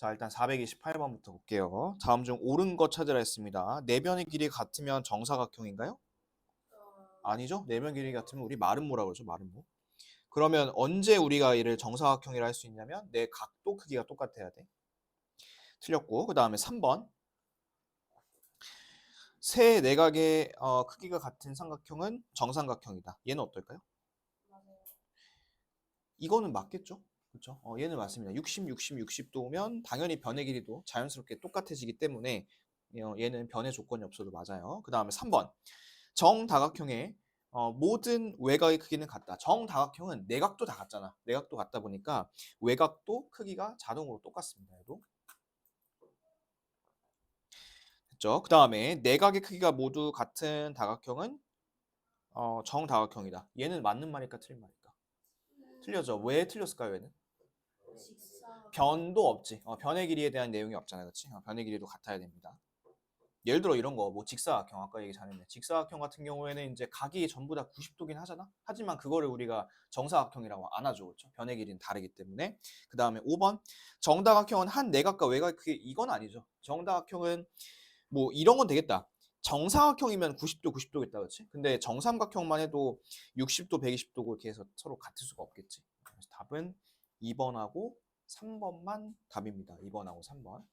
자, 일단 428번부터 볼게요. 다음 중 옳은 거 찾으라 했습니다. 내변의 길이 같으면 정사각형인가요? 아니죠. 내변 길이 같으면 우리 마름모라고 그러죠. 마름모. 그러면 언제 우리가 이를 정사각형이라 할 수 있냐면 내 각도 크기가 똑같아야 돼. 틀렸고 그 다음에 3번 세 내각의 어, 크기가 같은 삼각형은 정삼각형이다. 얘는 어떨까요? 이거는 맞겠죠? 그렇죠? 어, 얘는 맞습니다. 60, 60, 60도 오면 당연히 변의 길이도 자연스럽게 똑같아지기 때문에 어, 얘는 변의 조건이 없어도 맞아요. 그 다음에 3번 정다각형의 어, 모든 외곽의 크기는 같다. 정다각형은 내각도 다 같잖아. 내각도 같다 보니까 외곽도 크기가 자동으로 똑같습니다. 얘도. 됐죠? 그 다음에 내각의 크기가 모두 같은 다각형은 어, 정다각형이다. 얘는 맞는 말일까 틀린 말일까? 틀려져. 왜 틀렸을까요? 얘는? 변도 없지. 어, 변의 길이에 대한 내용이 없잖아요. 그렇지? 어, 변의 길이도 같아야 됩니다. 예를 들어 이런 거 뭐 직사각형 아까 얘기 잘했네. 직사각형 같은 경우에는 이제 각이 전부 다 90도긴 하잖아. 하지만 그거를 우리가 정사각형이라고 안 하죠. 그렇죠? 변의 길이는 다르기 때문에. 그 다음에 5번 정다각형은 한 내각과 외각 그게 이건 아니죠. 정다각형은 뭐 이런 건 되겠다. 정사각형이면 90도 90도겠다. 그렇지? 근데 정삼각형만 해도 60도 120도고 이렇게 해서 서로 같을 수가 없겠지. 그래서 답은 2번하고 3번만 답입니다. 2번하고 3번.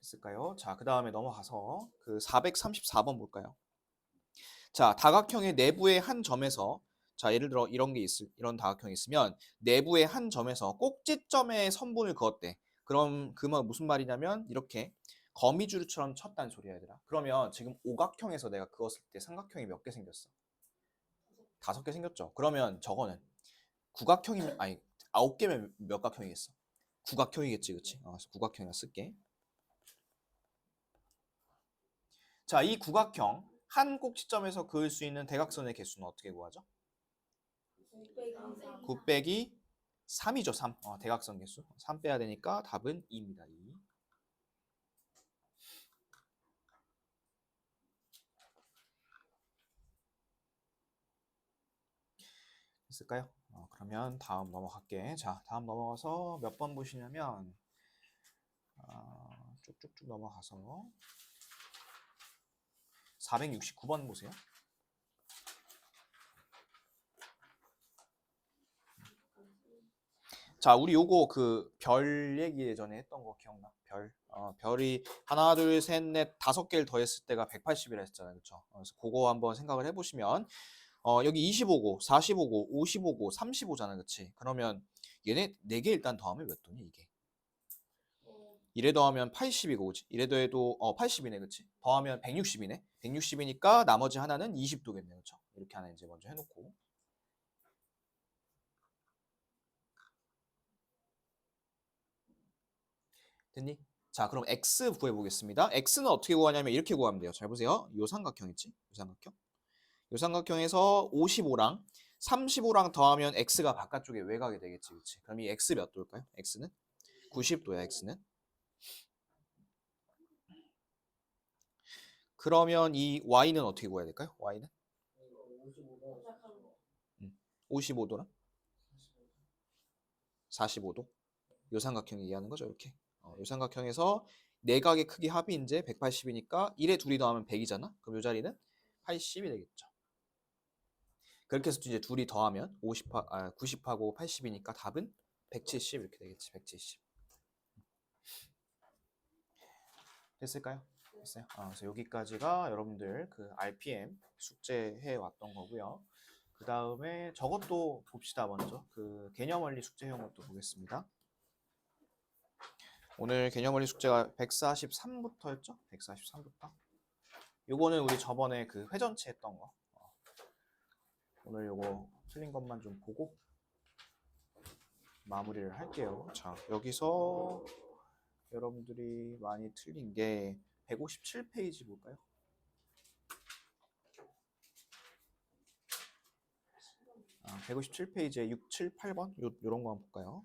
됐을까요? 자, 그 다음에 넘어가서 그 434번 볼까요? 자, 다각형의 내부의 한 점에서 자, 예를 들어 이런 게 있을 이런 다각형이 있으면 내부의 한 점에서 꼭지점에 선분을 그었대. 그럼 그말 무슨 말이냐면 이렇게 거미줄처럼 쳤다는 소리야, 얘들아. 그러면 지금 오각형에서 내가 그었을 때 삼각형이 몇 개 생겼어? 다섯 개 생겼죠. 그러면 저거는 국각형이면 아니 아홉 개면 몇 각형이겠어? 국각형이겠지, 그렇지? 어, 그래서 국각형이라 쓸게. 자, 이 국각형 한 꼭지점에서 그을 수 있는 대각선의 개수는 어떻게 구하죠? 9 빼기 3이죠, 3. 어, 대각선 개수. 3 빼야 되니까 답은 2입니다. 2. 됐을까요? 어, 그러면 다음 넘어갈게. 자, 다음 넘어가서 몇 번 보시냐면 어, 쭉쭉쭉 넘어가서 469번 보세요. 자, 우리 요거 그 별 얘기 예전에 했던 거 기억나? 별. 어, 별이 하나, 둘, 셋, 넷, 다섯 개를 더했을 때가 180이라 했잖아요. 그렇죠? 그래서 그거 한번 생각을 해 보시면 어, 여기 25고, 45고, 55고, 35잖아. 그치? 그러면 얘네 4개 일단 더하면 몇 도니 이게? 이래 더하면 80이고, 그치? 이래 더해도 어, 80이네. 그치? 더하면 160이네. 160이니까 나머지 하나는 20도겠네. 그쵸? 이렇게 하나 이제 먼저 해놓고. 됐니? 자, 그럼 x 구해보겠습니다. x는 어떻게 구하냐면 이렇게 구하면 돼요. 잘 보세요. 요 삼각형 있지? 요 삼각형. 요 삼각형에서 55랑 35랑 더하면 x가 바깥쪽에 외곽이 되겠지, 그렇지? 그럼 이 x 몇 도일까요? x는 90도야, x는. 그러면 이 y는 어떻게 구해야 될까요? y는 55도랑 45도. 요 삼각형이 이해하는 거죠, 이렇게. 어, 요 삼각형에서 내각의 크기 합이 이제 180이니까 1에 둘이 더하면 100이잖아. 그럼 요 자리는 80이 되겠죠. 그렇게 해서 이제 둘이 더하면 50, 아, 90하고 80이니까 답은 170 이렇게 되겠지. 170. 됐을까요? 됐어요. 아, 그래서 여기까지가 여러분들 그 RPM 숙제해 왔던 거고요. 그 다음에 저것도 봅시다 먼저. 그 개념 원리 숙제형 것도 보겠습니다. 오늘 개념 원리 숙제가 143부터였죠? 143부터. 요거는 우리 저번에 그 회전치 했던 거. 어. 오늘 요거 틀린 것만 좀 보고 마무리를 할게요. 자, 여기서 여러분들이 많이 틀린 게 157페이지 볼까요? 아, 157페이지에 6, 7, 8번 요, 요런 거 한번 볼까요?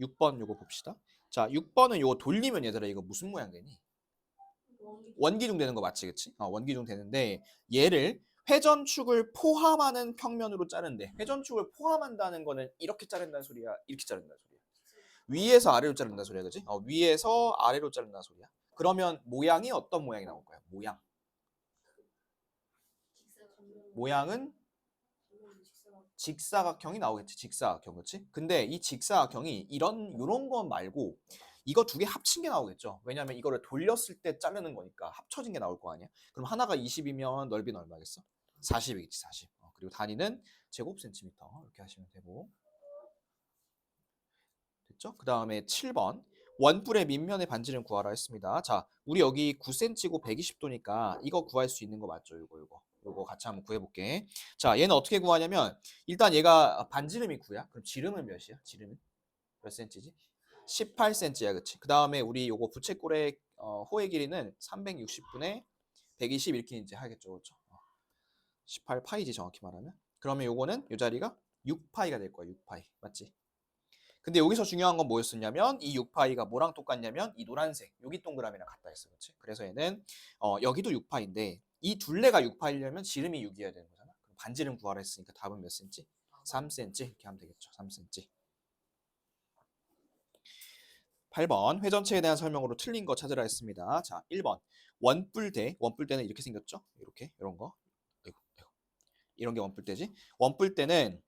6번 요거 봅시다. 자, 6번은 요거 돌리면 얘들아 이거 무슨 모양 되니? 원기둥 되는 거 맞지, 그치? 어, 원기둥 되는데 얘를 회전축을 포함하는 평면으로 자른대. 회전축을 포함한다는 거는 이렇게 자른다는 소리야. 이렇게 자른다는 소리야. 위에서 아래로 자른다는 소리야, 그지? 어, 위에서 아래로 자른다는 소리야. 그러면 모양이 어떤 모양이 나올 거야? 모양. 모양은 직사각형이 나오겠지. 직사각형, 그렇지? 근데 이 직사각형이 이런 요런 거 말고 이거 두 개 합친 게 나오겠죠. 왜냐면 이거를 돌렸을 때 자르는 거니까 합쳐진 게 나올 거 아니야. 그럼 하나가 20이면 넓이는 얼마겠어? 40이겠지, 40. 어, 그리고 단위는 제곱 센티미터 이렇게 하시면 되고. 됐죠? 그 다음에 7번 원뿔의 밑면의 반지름 구하라 했습니다. 자, 우리 여기 9cm고 120도니까 이거 구할 수 있는 거 맞죠? 이거 이거. 이거 같이 한번 구해볼게. 자, 얘는 어떻게 구하냐면 일단 얘가 반지름이 9야. 그럼 지름은 몇이야? 지름은 몇 cm지? 18cm야, 그치? 그 다음에 우리 요거 부채꼴의 어, 호의 길이는 360분의 120 이렇게 이제 하겠죠, 그렇죠? 18파이지 정확히 말하면. 그러면 요거는 요 자리가 6파이가 될 거야, 6파이. 맞지? 근데 여기서 중요한 건 뭐였었냐면 이 6파이가 뭐랑 똑같냐면 이 노란색 여기 동그라미랑 같다 했어 그렇지? 그래서 얘는 어, 여기도 6파인데 이 둘레가 6파이려면 지름이 6이어야 되는 거잖아. 반지름 구하라 했으니까 답은 몇 cm? 3cm 이렇게 하면 되겠죠. 3cm 8번. 회전체에 대한 설명으로 틀린 거 찾으라 했습니다. 자 1번. 원뿔대 원뿔대는 이렇게 생겼죠? 이렇게. 이런 거. 아이고, 아이고. 이런 게 원뿔대지? 원뿔대는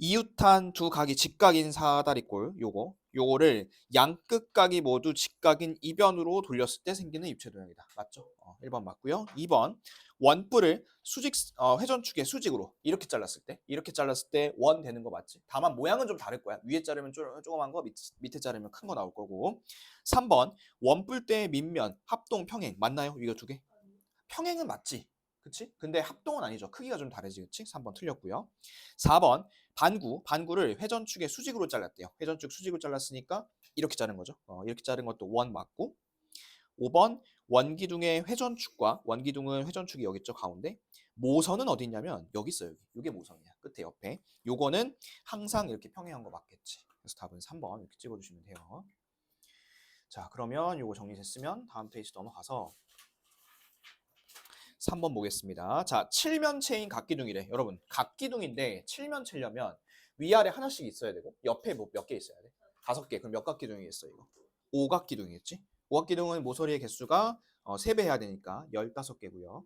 이웃한 두 각이 직각인 사다리꼴. 요거 요거를 양끝 각이 모두 직각인 이변으로 돌렸을 때 생기는 입체 도형이다. 맞죠? 어, 1번 맞고요. 2번 원뿔을 수직 어, 회전축의 수직으로 이렇게 잘랐을 때 이렇게 잘랐을 때 원 되는 거 맞지? 다만 모양은 좀 다를 거야. 위에 자르면 쪼, 조그만 거 밑, 밑에 자르면 큰 거 나올 거고 3번 원뿔대의 밑면 합동 평행 맞나요? 이거 두 개? 평행은 맞지? 그치? 근데 합동은 아니죠. 크기가 좀 다르지, 그치? 3번 틀렸고요. 4번 반구, 반구를 회전축의 수직으로 잘랐대요. 회전축 수직으로 잘랐으니까 이렇게 자른 거죠. 어, 이렇게 자른 것도 원 맞고 5번 원기둥의 회전축과 원기둥은 회전축이 여기 있죠, 가운데. 모선은 어디 있냐면 여기 있어요, 여기. 이게 모선이야. 끝에 옆에. 요거는 항상 이렇게 평행한 거 맞겠지. 그래서 답은 3번 이렇게 찍어주시면 돼요. 자, 그러면 요거 정리됐으면 다음 페이지 넘어가서 3번 보겠습니다. 자, 칠면체인 각기둥이래. 여러분, 각기둥인데 칠면체려면 위아래 하나씩 있어야 되고 옆에 뭐 몇 개 있어야 돼? 다섯 개. 그럼 몇 각기둥이겠어, 이거? 오각기둥이겠지? 오각기둥은 모서리의 개수가 어, 3배 해야 되니까 15개고요.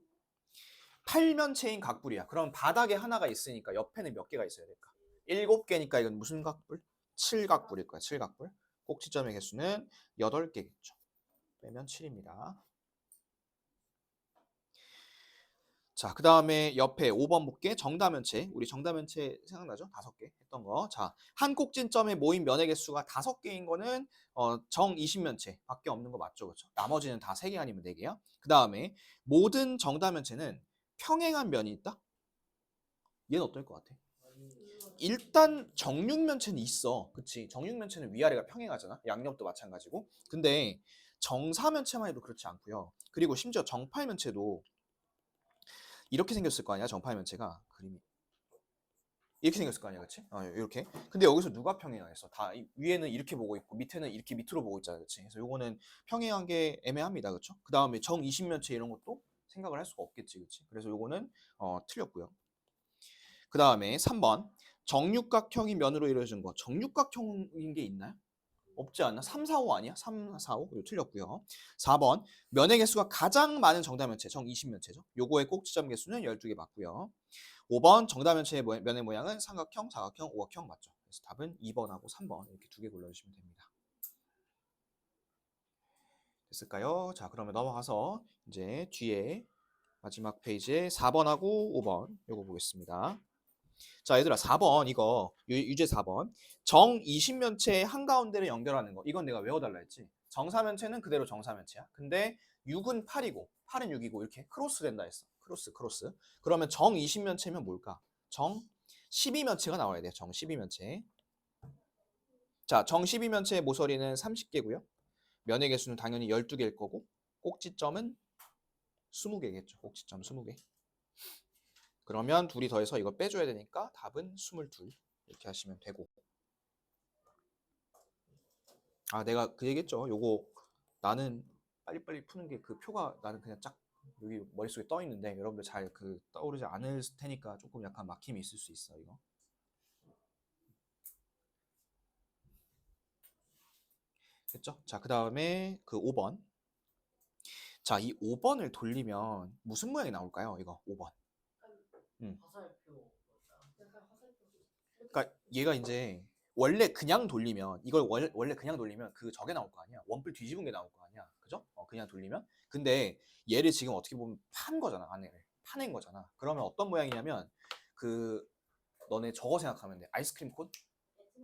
팔면체인 각불이야. 그럼 바닥에 하나가 있으니까 옆에는 몇 개가 있어야 될까? 7개니까 이건 무슨 각불? 7각불일 거야, 7각불. 꼭지점의 개수는 8개겠죠. 빼면 7입니다. 자, 그 다음에 옆에 5번 볼게. 정다면체. 우리 정다면체 생각나죠? 다섯 개 했던 거. 자, 한 꼭진점에 모인 면의 개수가 다섯 개인 거는 어, 정 20면체 밖에 없는 거 맞죠? 그렇죠? 나머지는 다 세 개 아니면 네 개야. 그 다음에 모든 정다면체는 평행한 면이 있다? 얘는 어떨 것 같아? 일단 정육면체는 있어. 그치? 정육면체는 위아래가 평행하잖아. 양옆도 마찬가지고. 근데 정사면체만 해도 그렇지 않고요. 그리고 심지어 정팔면체도 이렇게 생겼을 거 아니야 정파면체가 그림이 이렇게 생겼을 거 아니야 그치? 어, 이렇게 근데 여기서 누가 평행하겠어 다 이- 위에는 이렇게 보고 있고 밑에는 이렇게 밑으로 보고 있잖아 그치? 그래서 요거는 평행한 게 애매합니다 그쵸? 그 다음에 정 20면체 이런 것도 생각을 할 수가 없겠지 그치? 그래서 요거는 어, 틀렸고요 그 다음에 3번 정육각형이 면으로 이루어진 거 정육각형인 게 있나요? 없지 않나? 3, 4, 5 아니야? 3, 4, 5 이거 틀렸고요 4번 면의 개수가 가장 많은 정다면체, 정 20면체죠. 요거의 꼭지점 개수는 12개 맞고요. 5번 정다면체의 모- 면의 모양은 삼각형, 사각형, 오각형 맞죠. 그래서 답은 2번하고 3번 이렇게 두 개 골라주시면 됩니다. 됐을까요? 자, 그러면 넘어가서 이제 뒤에 마지막 페이지에 4번하고 5번 요거 보겠습니다. 자, 얘들아 4번 이거 유, 유제 4번 정 20면체의 한가운데를 연결하는 거 이건 내가 외워달라 했지. 정사면체는 그대로 정사면체야. 근데 6은 8이고 8은 6이고 이렇게 크로스 된다 했어. 크로스 크로스. 그러면 정 20면체면 뭘까? 정 12면체가 나와야 돼요. 정 12면체. 자, 정 12면체의 모서리는 30개고요. 면의 개수는 당연히 12개일 거고 꼭지점은 20개겠죠. 꼭지점 20개. 그러면 둘이 더해서 이걸 빼줘야 되니까 답은 22 이렇게 하시면 되고 아 내가 그 얘기했죠 요거 나는 빨리빨리 푸는 게 그 표가 나는 그냥 짝 여기 머릿속에 떠 있는데 여러분들 잘 그 떠오르지 않을 테니까 조금 약간 막힘이 있을 수 있어 이거. 됐죠? 자, 그 다음에 그 5번. 자, 이 5번을 돌리면 무슨 모양이 나올까요? 이거 5번. 음. 화살표. 그러니까 얘가 이제 원래 그냥 돌리면 이걸 월- 원래 그냥 돌리면 그 저게 나올 거 아니야. 원뿔 뒤집은 게 나올 거 아니야. 그죠? 어, 그냥 돌리면. 근데 얘를 지금 어떻게 보면 판 거잖아. 안에를. 파낸 거잖아. 그러면 어떤 모양이냐면 그 너네 저거 생각하면 돼. 아이스크림 콘?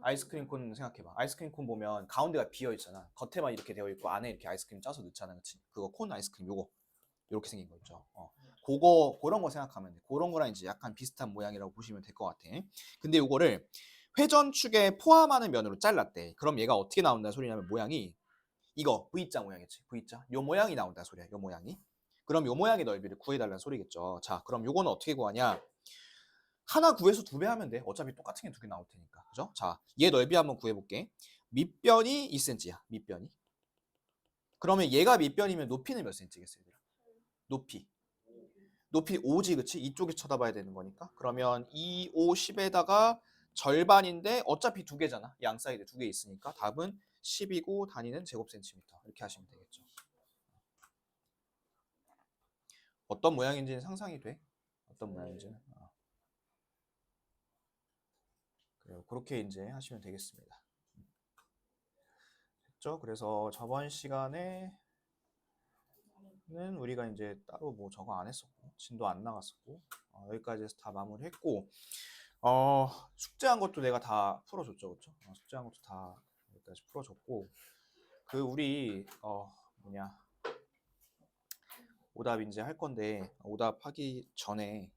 아이스크림 콘 생각해봐. 아이스크림 콘 보면 가운데가 비어 있잖아. 겉에만 이렇게 되어 있고 안에 이렇게 아이스크림 짜서 넣잖아, 그치? 그거 콘 아이스크림 요거 이렇게 생긴 거 있죠. 어. 그거 그런 거 생각하면 돼. 그런 거랑 이제 약간 비슷한 모양이라고 보시면 될 것 같아. 근데 요거를 회전축에 포함하는 면으로 잘랐대. 그럼 얘가 어떻게 나온다는 소리냐면 모양이 이거 V자 모양이지. V자. 요 모양이 나온다 소리야. 요 모양이. 그럼 요 모양의 넓이를 구해달라는 소리겠죠. 자, 그럼 요거는 어떻게 구하냐? 하나 구해서 두 배 하면 돼. 어차피 똑같은 게 두 개 나올 테니까. 그죠? 자, 얘 넓이 한번 구해볼게. 밑변이 2cm야. 밑변이. 그러면 얘가 밑변이면 높이는 몇 cm겠어요, 얘들아? 높이. 높이 5지, 그치? 이쪽에 쳐다봐야 되는 거니까. 그러면 2, 5, 10에다가 절반인데 어차피 두 개잖아. 양 사이드 두 개 있으니까 답은 10이고 단위는 제곱센티미터. 이렇게 하시면 되겠죠. 어떤 모양인지는 상상이 돼? 어떤 모양인지는. 어. 그래요. 그렇게 이제 하시면 되겠습니다. 됐죠? 그래서 저번 시간에 는 우리가 이제 따로 뭐 저거 안 했었고 진도 안 나갔었고 어, 여기까지 해서 다 마무리했고 어, 숙제한 것도 내가 다 풀어줬죠, 그렇죠? 어, 숙제한 것도 다 여기까지 풀어줬고 그 우리 어 뭐냐 오답 이제 할 건데 오답 하기 전에